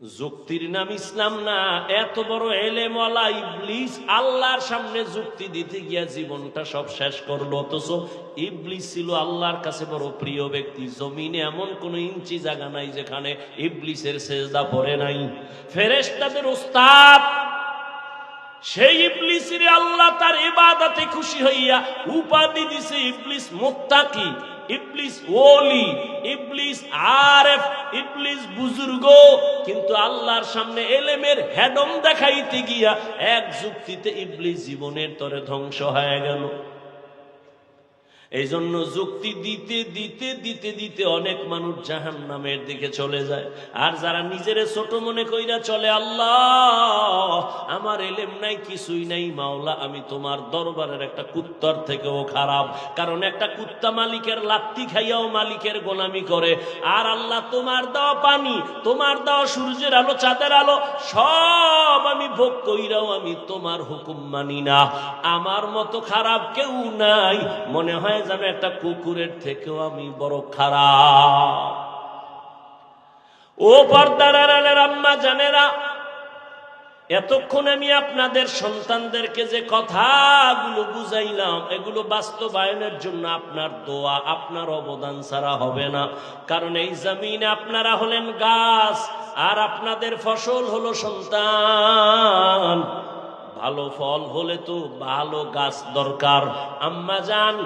যুক্তির নাম ইসলাম না। এত বড় এলেমওয়ালা ইবলিস আল্লাহর সামনে যুক্তি দিতে গিয়া জীবনটা সব শেষ করল। অথচ ইবলিস ছিল আল্লাহর কাছে বড় প্রিয় ব্যক্তি। জমিনে এমন কোন ইঞ্চি জায়গা নাই যেখানে ইবলিসের সেজদা পড়ে নাই। ফেরেশতাদের উস্তাদ, সেই ইবলিসের আল্লাহ তার ইবাদতে খুশি হইয়া উপাধি দিছে ইবলিস মুত্তাকি। ওলি কিন্তু আল্লাহর সামনে এলেমের দেখাইতে গিয়া এক যুক্তিতে ইবলিস জীবনের তরে ধ্বংস হয়ে গেল। এই জন্য যুক্তি দিতে দিতে দিতে দিতে অনেক মানুষ জাহান নামের দিকে চলে যায়। আর যারা নিজের ছোট মনে কইরা চলে, আল্লাহ, আমার এলেম নাই, কিছুই নাই, মাওলা, আমি তোমার দরবারের একটা কুত্তর থেকেও খারাপ। কারণ একটা কুত্তা মালিকের লাত্তি খাইয়াও মালিকের গোলামি করে। আর আল্লাহ, তোমার দাও পানি, তোমার দাও সূর্যের আলো, চাঁদের আলো, সব আমি ভোগ কইরাও আমি তোমার হুকুম মানি না। আমার মতো খারাপ কেউ নাই। মনে হয় যেন একটা কুকুরের থেকেও আমি বড় খারাপ। ও পর্দার আম্মা জানেরা, এতক্ষণ আমি আপনাদের সন্তানদেরকে যে কথাগুলো বুঝাইলাম, এগুলো বাস্তবায়নের জন্য আপনার দোয়া, আপনার অবদান ছাড়া হবে না। কারণ এই জমিনে আপনারা হলেন গাছ, আর আপনাদের ফসল হলো সন্তান। ভালো ফল হলে তো ভালো গাছ দরকার। আম্মা যান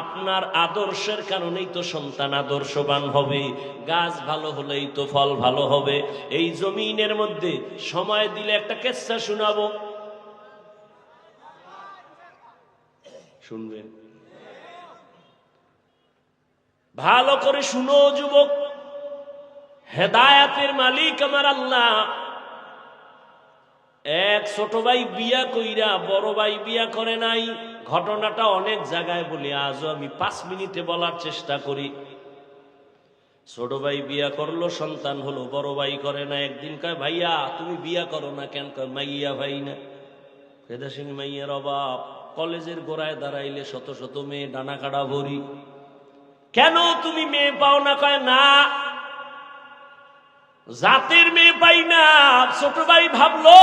আপনার আদর্শের কারণেই তো সন্তান আদর্শবান হবে। গাছ ভালো হলেই তো ফল ভালো হবে। এই জমিনের মধ্যে সময় দিলে একটা কেচ্ছা শোনাবো। শুনবেন। ভালো করে শুনো যুবক। হেদায়াতের মালিক আমার আল্লাহ। এক ছোট ভাই বিয়া কইরা, বড় ভাই বিয়া করে নাই। ঘটনাটা অনেক জায়গায় বলি, আজও আমি পাঁচ মিনিটে বলার চেষ্টা করি। ছোট ভাই বিয়া করল, সন্তান হলো, বড় ভাই করে না। একদিন কয়, ভাইয়া, তুমি বিয়া করো না কেন? কয়, মাইয়া ভাই না। ফেদা সিং মাইয়ার অভাব। কলেজের গোড়ায় দাঁড়াইলে শত শত মেয়ে ডানা কাটা ভরি। কেন তুমি মেয়ে পাও না? কয়, না জাতের মেয়ে পাই না, ছোট ভাই ভাবলো,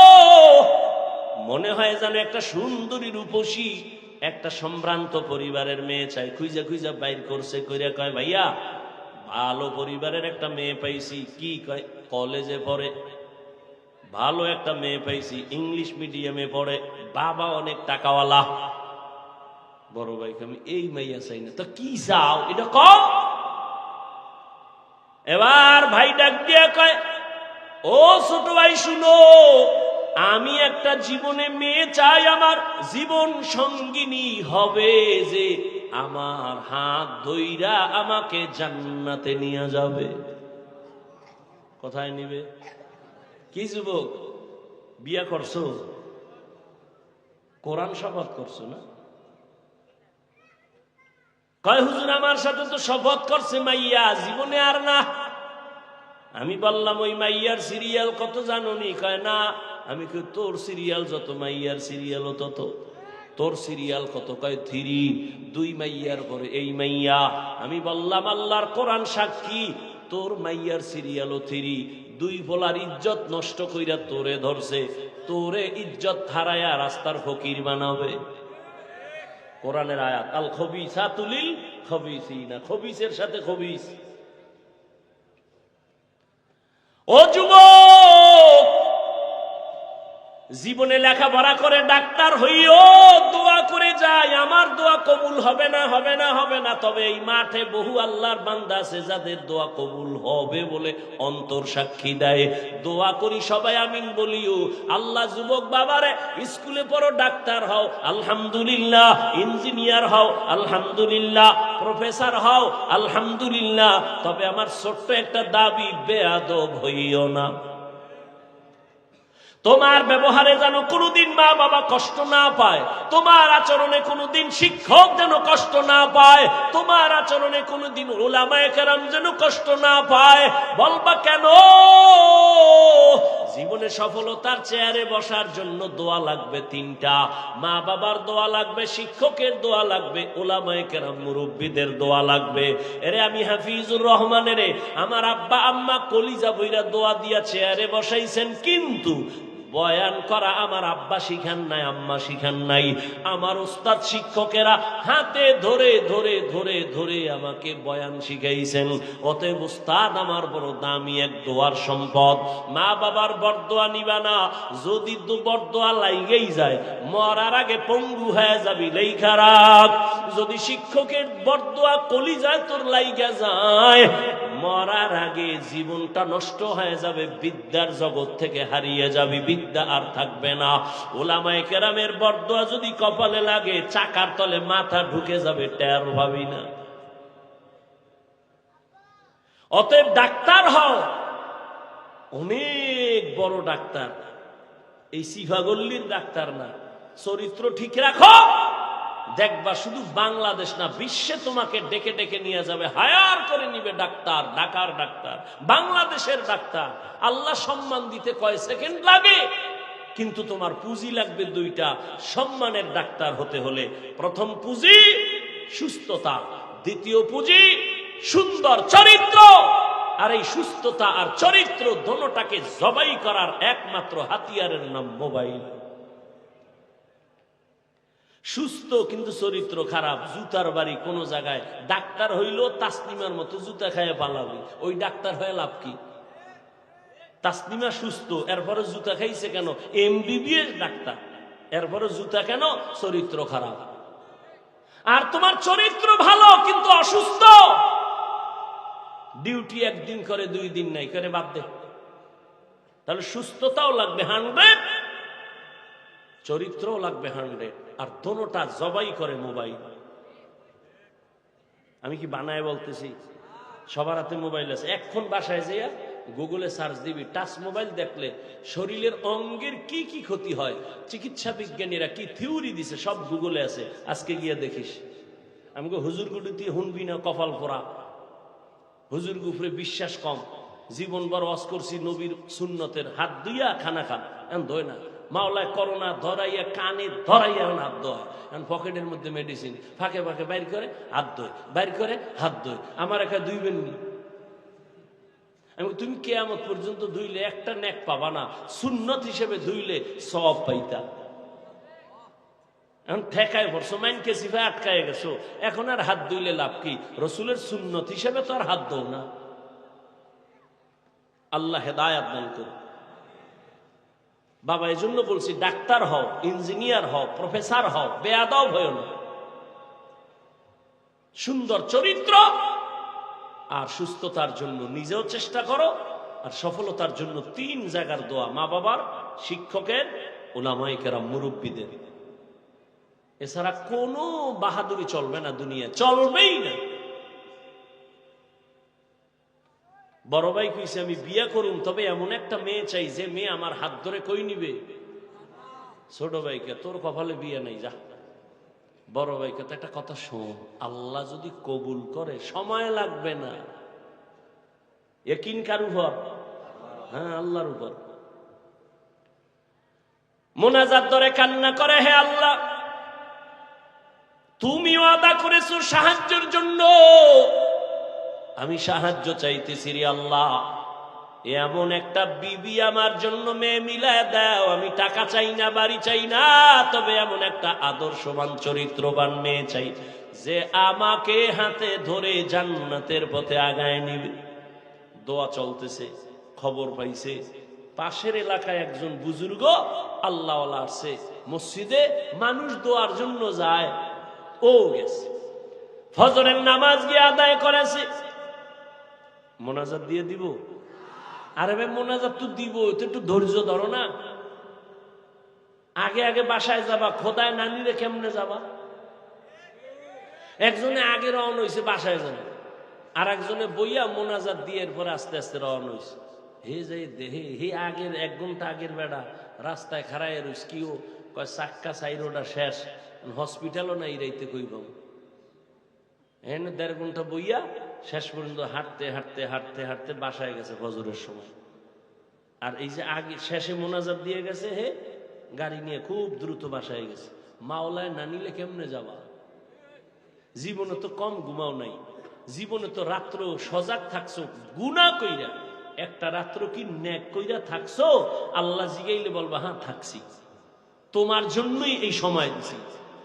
মনে হয় যেন একটা সুন্দরী রূপসী, একটা সম্ভ্রান্ত পরিবারের মেয়ে চাই। খুঁজা খুঁজা বাইর করছে, কইরা কয়, ভাইয়া, ভালো পরিবারের একটা মেয়ে পাইছি। কি কয়, কলেজে পড়ে। ভালো একটা মেয়ে পাইছি, ইংলিশ মিডিয়ামে পড়ে। বাবা অনেক টাকাওয়ালা। বড় ভাইকে আমি, এই মাইয়া চাই না। তো কি চাও? এটা কম। এবার ভাই ডাক দিয়া কয়, ও ছোট ভাই, শুনো, আমি একটা জীবনে মেয়ে চাই, আমার জীবন সঙ্গিনী হবে যে আমার হাত ধইরা আমাকে জান্নাতে নিয়ে যাবে। কোথায় নিবে? কি যুবক, বিয়া করছ? কোরআন শপথ করছ না? কয়, হুজুর, আমার সাথে তো শপথ করছে মাইয়া, জীবনে আর না আমি বললাম, ওই মাইয়ার সিরিয়াল কত জানোনি? কয়, না, আমি কই, তোর সিরিয়াল যত, মাইয়ার সিরিয়ালও তত। তোর সিরিয়াল কত? কয়, থ্রি। দুই মাইয়ার পরে এই মাইয়া। আমি বললাম, আল্লাহর কোরআন সাক্ষী, তোর মাইয়ার সিরিয়ালও থ্রি। দুই ভোলার ইজ্জত নষ্ট কইরা তোরে ধরছে। তোরে ইজ্জত হারায়া রাস্তার ফকির বানাবে। কোরআনের আয়াত, আল খবিসা তুলিল খবিসিনা। খবিসের সাথে খবিস। ও যুবক জীবনে লেখাপড়া করে ডাক্তার হইও দোয়া করে যায়। আমার দোয়া কবুল হবে না হবে না হবে না। তবে এই মাঠে বহু আল্লাহর বান্দা আছে যাদের দোয়া কবুল হবে বলে অন্তর সাক্ষী দেয়। দোয়া করি সবাই আমিন বলিও। আল্লাহ যুবক বাবারে, স্কুলে পড়ো, ডাক্তার হও, আলহামদুলিল্লাহ। ইঞ্জিনিয়ার হও, আলহামদুলিল্লাহ। প্রফেসর হও, আলহামদুলিল্লাহ। তবে আমার ছোট্ট একটা দাবি, বেয়াদব হইও না। তোমার ব্যবহারে যেন কোনোদিন মা বাবা কষ্ট না পায়, তোমার আচরণে কোনোদিন শিক্ষক যেন কষ্ট না পায়, তোমার আচরণে কোনোদিন ওলামায় কেরাম যেন কষ্ট না পায়। বলবা কেন? জীবনে সফলতার চেয়ারে বসার জন্য দোয়া লাগবে তিনটা। মা বাবার দোয়া লাগবে, শিক্ষকের দোয়া লাগবে, ওলামায়ে কেরাম মুরব্বীদের দোয়া লাগবে। এরে আমি হাফিজুর রহমানের আমার আব্বা আম্মা কলিজা বইরা দোয়া দিয়া চেয়ারে বসাইছেন, কিন্তু বয়ান করা আমার আব্বা শিখান নাই, আম্মা শিখান নাই। আমার উস্তাদ শিক্ষকেরা হাতে ধরে ধরে ধরে ধরে আমাকে বয়ান শিখাইছেন। অতএব উস্তাদ আমার বড় দামি এক দোয়ার সম্পদ। মা বাবার বরদোয়া নিবা না, যদি দু বরদোয়া লাইগেই যায়, মরার আগে পঙ্গু হয়ে যাবি লেই খারাপ যদি শিক্ষকের বরদোয়া কলি যায় তোর লাইগা যায় মরার আগে জীবনটা নষ্ট হয়ে যাবে, বিদ্যার জগৎ থেকে হারিয়ে যাবি, বিদ্যা আর থাকবে না। ওলামায়ে কেরামের বরদোয়া যদি কপালে লাগে, চাকার তলে মাথা ঢুকে যাবে টের ভাবি না। অতএব ডাক্তার হও। অনেক বড় ডাক্তার। এই সিফাগল্লির ডাক্তার না। চরিত্র ঠিক রাখো। দেখবা শুধু বাংলাদেশ না, বিশ্বে তোমাকে ডেকে ডেকে নিয়ে যাবে। হায়ার করে নিবে ডাক্তার, ঢাকার ডাক্তার, বাংলাদেশের ডাক্তার। আল্লাহ সম্মান দিতে কয় সেকেন্ড লাগে, কিন্তু তোমার পুঁজি লাগবে দুইটা। সম্মানের ডাক্তার হতে হলে প্রথম পুঁজি সুস্থতা, দ্বিতীয় পুঁজি সুন্দর চরিত্র। আর এই সুস্থতা আর চরিত্র দোনোটাকে জবাই করার একমাত্র হাতিয়ারের নাম মোবাইল। সুস্থ কিন্তু চরিত্র খারাপ, জুতার বাড়ি কোন জায়গায়। ডাক্তার হইল তাসনিমার মতো, জুতা খায় পালাবি। ওই ডাক্তার হয়ে লাভ কি? তাসলিমা সুস্থ, এরপরে জুতা খাইছে কেন? MBBS doctor. এরপরে জুতা কেন? চরিত্র খারাপ। আর তোমার চরিত্র ভালো, কিন্তু অসুস্থ। ডিউটি একদিন করে, দুই দিন নাই করে, বাদ দে। তাহলে সুস্থতাও লাগবে হান্ড্রেড চরিত্রও লাগবে হান্ড্রেড আর দোনোটা জবাই করে মোবাইল। আমি কি বানায় বলতেছি? সবার হাতে মোবাইল আছে। এখন বাসায় যাইয়া গুগলে সার্চ দিবি টাচ মোবাইল দেখলে শরীরের অঙ্গের কি কি ক্ষতি হয়, চিকিৎসা বিজ্ঞানীরা কি থিওরি দিছে, সব গুগলে আছে। আজকে গিয়ে দেখিস। আমাকে হুজুর গুডুতি হুনবি না কপাল পরা হুজুর গুফরে বিশ্বাস কম। জীবন বড় অস করছি নবীর সুন্নতের হাত দুইয়া খানা খান এখন ধয় না। মাওলায় করোনা ধরাইয়া, কানে ধরাইয়া এখন হাত ধোয়। এখন পকেটের মধ্যে মেডিসিন ফাঁকে ফাঁকে বাইর করে হাত ধোয়। বাইর করে হাত ধোয়। আমার একা দুইবেন নি তুমি কেয়ামত পর্যন্ত ধুইলে একটা নেক পাবা না। সুন্নত হিসেবে ধুইলে সব পাইতা। এখন ঠেকায় পড়ছো, মাইনকে সিফা আটকায় গেছো। এখন আর হাত ধুইলে লাভ কি? রসুলের সুন্নত হিসেবে তো আর হাত দৌ না। আল্লাহ হেদায়াত দান করুন বাবা এই জন্য বলছি, ডাক্তার হও, ইঞ্জিনিয়ার হও, প্রফেসর হও বেয়াদাও ভয় না। সুন্দর চরিত্র, আর সুস্থতার জন্য নিজেও চেষ্টা করো, আর সফলতার জন্য তিন জায়গার দোয়া মা বাবার, শিক্ষকের ওলামাইকেরা মুরব্বীদের। এছাড়া কোনো বাহাদুরি চলবে না দুনিয়া, চলবেই না। বড় ভাই কইছে, আমি বিয়া করুম, তবে এমন একটা মেয়ে চাই যে মেয়ে আমার হাত ধরে কই নিবে? ছোট ভাইকে, তোর কপালে বিয়ে নাই, যা। বড় ভাইকে, তো একটা কথা শোন, আল্লাহ যদি কবুল করে, সময় লাগবে না। একিন কার উপর? হ্যাঁ আল্লাহর উপর। মোনাজার দরে কান্না করে, হে আল্লাহ! তুমিও আদা করেছ সাহায্যের জন্য। আমি সাহায্য চাইতেছি রে আল্লাহ। এমন একটা বিবি আমার জন্য মেয়ে মিলায় দাও, আমি টাকা চাই না, বাড়ি চাই না, তবে এমন একটা আদর্শবান, চরিত্রবান মেয়ে চাই, যে আমাকে হাতে ধরে জান্নাতের পথে আগায় নিবে। দোয়া চলতেছে, খবর পাইছে, পাশের এলাকায় একজন বুজুর্গ আল্লাহ আসছে, মসজিদে মানুষ দোয়ার জন্য যায়, ও গেছে। ফজরের নামাজ গিয়ে আদায় করেছে। মোনাজাত দিয়ে দিব? আরে ভাই, মোনাজাত তো দিব তো একটু ধৈর্য ধরো না। আগে আগে বাসায় যাবা, খোদায় নানিরে কেমনে যাবা? একজনে আগে রওনা হয়েছে বাসায় যাবে। আর একজনে বইয়া মোনাজাত দিয়ে এরপর আস্তে আস্তে রওনা হয়েছে হে যাই দেহে হে আগের, এক ঘণ্টা আগের বেড়া, রাস্তায় খারায় রইস, কিও? কয়, চাক্কা সাইরোটা শেষ হসপিটালও নাই রাইতে কইব এনে দেড় ঘণ্টা বইয়া শেষ পর্যন্ত হাঁটতে হাঁটতে হাঁটতে হাঁটতে বাসায় গেছে ফজরের সময়। আর এই যে আগে শেষে মোনাজাত দিয়ে গেছে হে, গাড়ি নিয়ে খুব দ্রুত বাসায় গেছে। মাওলায় না নিলে কেমনে যাবা? জীবনে তো কম ঘুমাও নাই। জীবনে তো রাত্র সজাগ থাকছো গুনা কইরা। একটা রাত্র কি ন্যাক কইরা থাকছো? আল্লাহ জিগাইলে বলবা হ্যাঁ থাকছি। তোমার জন্যই এই সময় দিছি।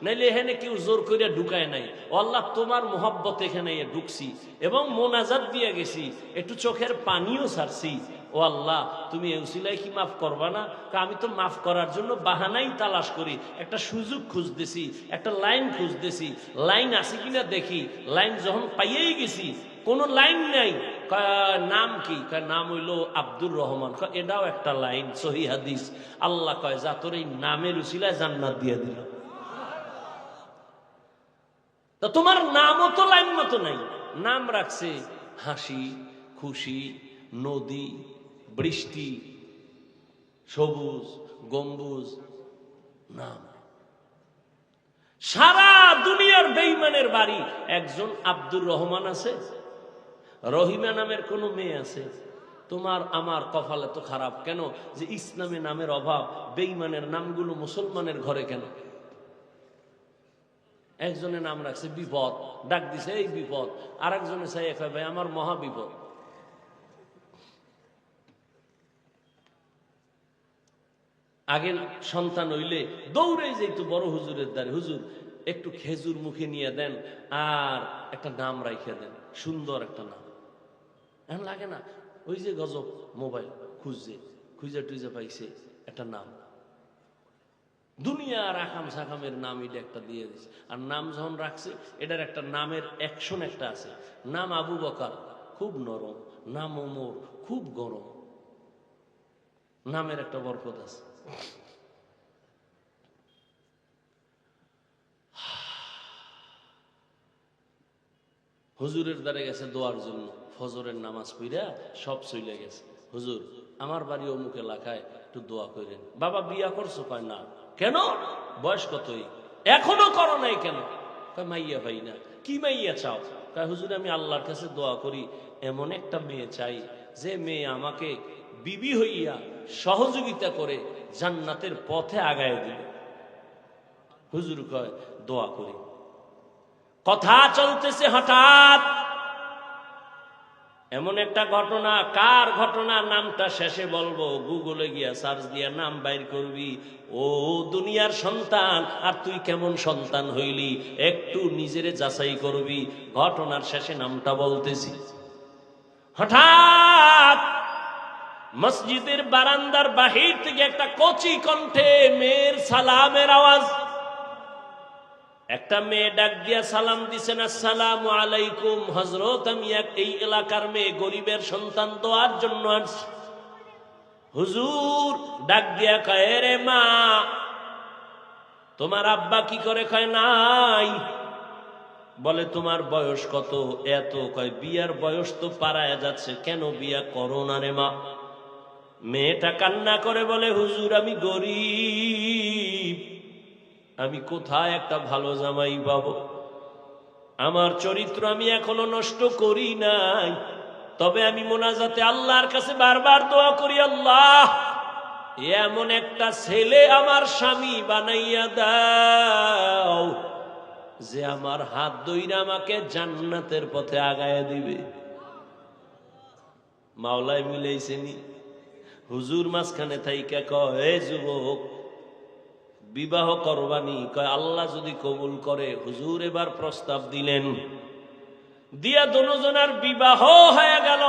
নাইলে এখানে কেউ জোর ঢুকায় নাই। আল্লাহ তোমার মোহাব্বত এখানে ঢুকছি এবং মোনাজাত দিয়ে গেছি, একটু চোখের পানিও ও আল্লাহ, তুমি এউসিলাই কি মাফ করবা না? আমি তো মাফ করার জন্য বাহানাই তালাশ করি। একটা সুযোগ খুঁজতেছি, একটা লাইন খুঁজতেছি। লাইন আছে কিনা দেখি। লাইন যখন পাইয়েই গেছি, কোনো লাইন নাই। নাম কি? নাম হইল আব্দুর রহমান। এটাও একটা লাইন, সহি হাদিস। আল্লাহ কয়, যা তোর এই নামের উসিলায় জান্নাত দিয়ে দিল। তা তোমার নামও তো লাইন মতো নাই। নাম রাখছে হাসি, খুশি, নদী, বৃষ্টি, সবুজ, গম্বুজ, নাম। সারা দুনিয়ার বেইমানের বাড়ি একজন আব্দুর রহমান আছে, রহিমা নামের কোনো মেয়ে আছে। তোমার আমার কপালে তো খারাপ কেন? যে ইসলামে নামের অভাব, বেইমানের নামগুলো মুসলমানের ঘরে কেন? একজনের নাম রাখছে বিপদ। ডাক দিছে, এই বিপদ। আর একজনে চাই একা ভাই, আমার মহা বিপদ। আগে সন্তান হইলে দৌড়ে যেত বড় হুজুরের দ্বারে, হুজুর, একটু খেজুর মুখে নিয়ে দেন আর একটা নাম রাইখে দেন। সুন্দর একটা নাম। এখন লাগে না, ওই যে গজব মোবাইল খুঁজছে খুঁজে টুজে পাইছে একটা নাম। দুনিয়ার আকাম সাকামের নাম এটা একটা দিয়ে দিছে। আর নাম যখন রাখছে, এটার একটা নামের অ্যাকশন একটা আছে। নাম আবু বকার, খুব নরম। নাম ওমর, খুব গরম। নামের একটা বরকত আছে। হুজুরের দ্বারে গেছে দোয়ার জন্য। ফজরের নামাজ পইরা সব চলে গেছে। হুজুর, আমার বাড়ি অমুক এলাকায় একটু দোয়া করেন বাবা, বিয়া করছ কয় না? কেন? বয়স কতই? এখনও করো নাই কেন? মাইয়া ভাই না। কি মাইয়া চাও? কয়, হুজুর, আমি আল্লাহর কাছে দোয়া করি, এমন একটা মেয়ে চাই, যে মেয়ে আমাকে বিবি হইয়া সহযোগিতা করে জান্নাতের পথে আগায় দিবে। হুজুর কয়, দোয়া করি। কথা চলতেছে হঠাৎ। এমন একটা ঘটনা, কার ঘটনা, নামটা শেষে বলব, গুগলে গিয়া সার্চ দিয়া নাম বাইর করবি, ও দুনিয়ার সন্তান, আর তুই কেমন সন্তান হইলি, একটু নিজেরে যাচাই করবি, ঘটনার শেষে নামটা বলতেছি। হঠাৎ মসজিদের বারান্দার বাহির থেকে একটা কচি কণ্ঠে মেয়ের সালামের আওয়াজ একটা মেয়ে ডাক দিয়া সালাম দিছেন আসসালাম আলাইকুম হজরত আমি এক এই এলাকার মেয়ে গরিবের সন্তান দোয়ার জন্য আসছি। হুজুর ডাক দিয়া কয় রে মা, তোমার আব্বা কি করে কয়, নাই। বলে, তোমার বয়স কত? এত। কয়, বিয়ার বয়স তো পারায় যাচ্ছে, কেন বিয়া করো না রে মা? মেয়েটা কান্না করে বলে, হুজুর আমি গরিব। আমি কোথায় একটা ভালো জামাই পাবো? আমার চরিত্র আমি এখনও নষ্ট করি নাই। তবে আমি মোনাজাতে আল্লাহর কাছে বারবার দোয়া করি, আল্লাহ এমন একটা ছেলে আমার স্বামী বানাইয়া দাও যে আমার হাত দইরা আমাকে জান্নাতের পথে আগায় দিবে। মাওলায় মিলাইছেনি হুজুর মাঝখানে থাইকা কয় যুবক বিবাহ করবানি, কয়, আল্লাহ যদি কবুল করে, হুজুর এবার প্রস্তাব দিলেন। দিয়া দুজনের বিবাহ হয়ে গেল।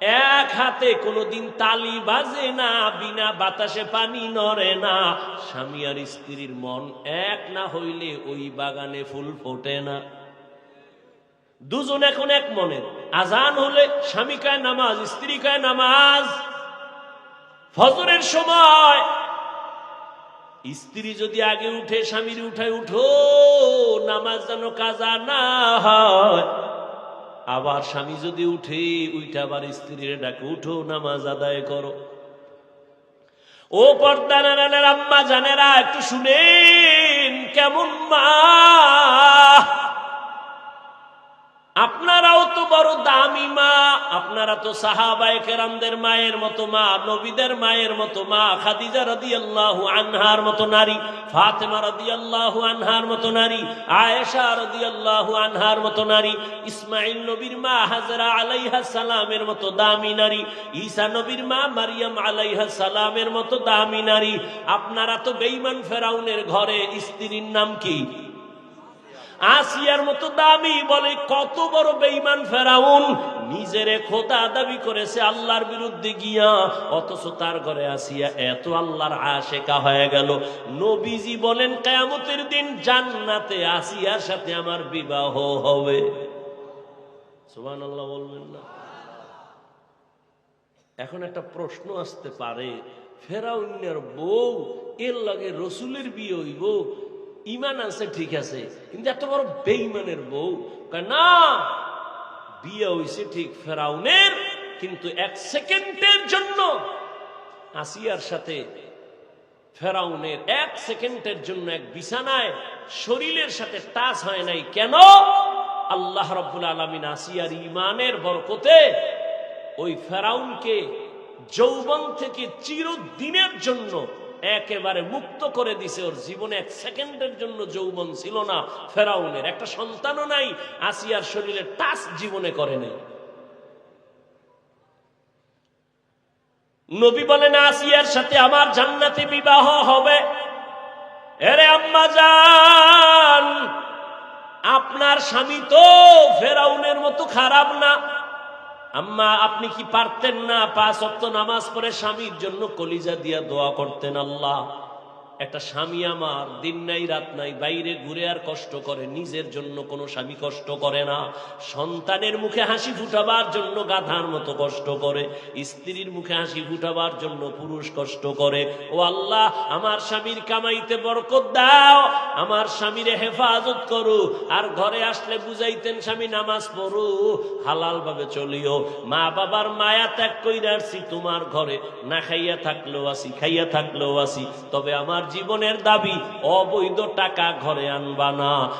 এক হাতে কোনোদিন তালি বাজে না, বিনা বাতাসে পানি নড়ে না। স্বামী আর স্ত্রীর মন এক না হইলে ওই বাগানে ফুল ফোটে না। দুজন এখন এক মনের। আজান হলে স্বামী কায় নামাজ, স্ত্রী কায় নামাজ। ফজরের সময় স্ত্রী যদি আগে উঠে, স্বামীর উঠায়, উঠো, নামাজ যেন কাজা না হয়। আবার স্বামী যদি উঠে, উইটা আবার স্ত্রীর ডাকে, উঠো, নামাজ আদায় করো। ও পর্দা নারায়ণের আম্মা জানেরা, একটু শুনেন, কেমন মা? আপনারাও তো বড় দামি মা, আপনারা তো সাহাবায়ে কেরামদের মায়ের মতো মা, নবীদের মায়ের মতো মা, খাদিজা রাদিয়াল্লাহু আনহার মতো নারী, ফাতেমা রাদিয়াল্লাহু আনহার মতো নারী, আয়েশা রাদিয়াল্লাহু আনহার মতো নারী ইসমাইল নবীর মা হাজরা আলাইহা সালামের মতো দামি নারী, ঈসা নবীর মা মারিয়াম আলাইহা সালামের মতো দামি নারী। আপনারা তো বেঈমান ফেরাউনের ঘরে স্ত্রীর নাম কি? আসিয়ার মতো দামি বলে কত বড় বেইমান ফেরাউন। নিজেরে খোদা দাবি করেছে আল্লাহর বিরুদ্ধে গিয়া, অথচ তার ঘরে আসিয়া এত আল্লাহর আশেকা হয়ে গেল। নবীজি বলেন, কেয়ামতের দিন জান্নাতে আসিয়ার সাথে আমার বিবাহ হবে। সুবহান আল্লাহ বলবেন না। এখন একটা প্রশ্ন আসতে পারে, ফেরাউনের বউ, এর লাগে রসুলের বিয়ে হইব ইমান আছে ঠিক আছে। কিন্তু এত বড় বেইমানের বউ। না, বিয়ে হইছে ঠিক ফেরাউনের, কিন্তু এক সেকেন্ডের জন্য আসিয়ার সাথে ফেরাউনের, এক সেকেন্ডের জন্য এক বিছানায় শরীরের সাথে টাচ হয় নাই কেন? আল্লাহ রব্বুল আলমিন আসিয়ার ইমানের বরকতে ওই ফেরাউনকে যৌবন থেকে চিরদিনের জন্য একেবারে মুক্ত করে দিছে। ওর জীবনে এক সেকেন্ডের জন্য যৌবন ছিল না, ফেরাউনের। একটা সন্তানও নাই, আসিয়ার শরীরে টাচ জীবনে করে নেই। নবী বলেন, আসিয়ার সাথে আমার জান্নাতে বিবাহ হবে। এরে আম্মা যান আপনার স্বামী তো ফেরাউনের মতো খারাপ না। আম্মা, আপনি কি পারতেন না? পাঁচ অক্ত নামাজ পড়ে স্বামীর জন্য কলিজা দিয়া দোয়া করতেন আল্লাহ। একটা স্বামী আমার, দিন নাই, রাত নাই, বাইরে ঘুরে আর কষ্ট করে, নিজের জন্য কোনো স্বামী কষ্ট করে না। সন্তানের মুখে হাসি ফুটাবার জন্য গাধার মতো কষ্ট করে, স্ত্রীর মুখে হাসি ফুটাবার জন্য পুরুষ কষ্ট করে। ও আল্লাহ, আমার স্বামীর কামাইতে বরকত দাও, আমার স্বামীরে হেফাজত করো, আর ঘরে আসলে বুঝাইতেন, স্বামী, নামাজ পড়ু হালাল ভাবে চলিও। মা বাবার মায়া ত্যাগ কইরা তোমার ঘরে না খাইয়া থাকলেও আসি, খাইয়া থাকলেও আসি, তবে আমার জীবনের দাবি অবৈধ টাকা ঘরে আনবা না।